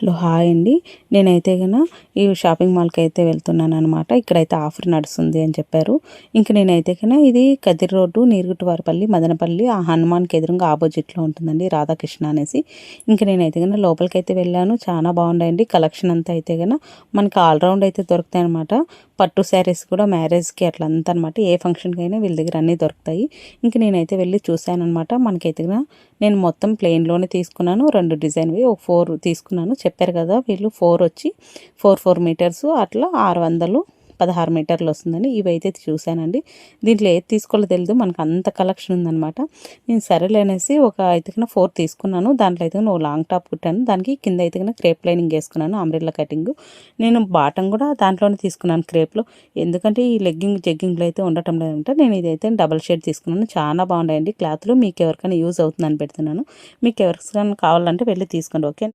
Hello hi అండి. నేనైతే గన ఈ షాపింగ్ మాల్కి అయితే వెళ్తున్నాను అనమాట ఇక్కడైతే ఆఫర్ నడుస్తుంది అని చెప్పారు. ఇంక నేనైతే గన ఇది కదిరి రోడ్డు నీరుగుట్టువారిపల్లి మదనపల్లి ఆ హనుమాన్కి ఎదురుగా ఆపోజిట్లో ఉంటుందండి రాధాకృష్ణ అనేసి. ఇంక నేనైతే కన లోపలికి అయితే వెళ్ళాను. చాలా బాగుండండి కలెక్షన్ అంతా అయితే గన మనకి ఆల్రౌండ్ అయితే దొరుకుతాయి అనమాట పట్టు శారీస్ కూడా మ్యారేజ్కి అట్లా అంతా అనమాట ఏ ఫంక్షన్కి అయినా వీళ్ళ దగ్గర అన్నీ దొరుకుతాయి. ఇంక నేనైతే వెళ్ళి చూశాను అనమాట మనకైతే నేను మొత్తం ప్లెయిన్లోనే తీసుకున్నాను. రెండు డిజైన్వి ఒక ఫోర్ తీసుకున్నాను. చెప్పారు కదా వీళ్ళు ఫోర్ వచ్చి ఫోర్ ఫోర్ మీటర్స్ అట్లా ఆరు వందలు పదహారు మీటర్లు వస్తుందని ఇవైతే చూశానండి. దీంట్లో ఏది తీసుకోవాలో తెలియదు మనకు అంత కలెక్షన్ ఉందనమాట నేను సరేలేనేసి ఒక అయితే ఫోర్ తీసుకున్నాను. దాంట్లో అయితే ఒక లాంగ్ టాప్ కుట్టాను. దానికి కింద అయితే క్రేప్ లైనింగ్ వేసుకున్నాను. Umbrella cutting. నేను బాటం కూడా దాంట్లోనే తీసుకున్నాను క్రేప్లో. ఎందుకంటే ఈ లెగ్గింగ్ జగ్గింగ్లో అయితే ఉండటం లేదంటే. నేను ఇదైతే డబల్ షేడ్ తీసుకున్నాను. చాలా బాగున్నాయండి క్లాత్లు. మీకు ఎవరికైనా యూజ్ అవుతుందని పెడుతున్నాను. మీకు ఎవరికైనా కావాలంటే వెళ్ళి తీసుకోండి. ఓకే?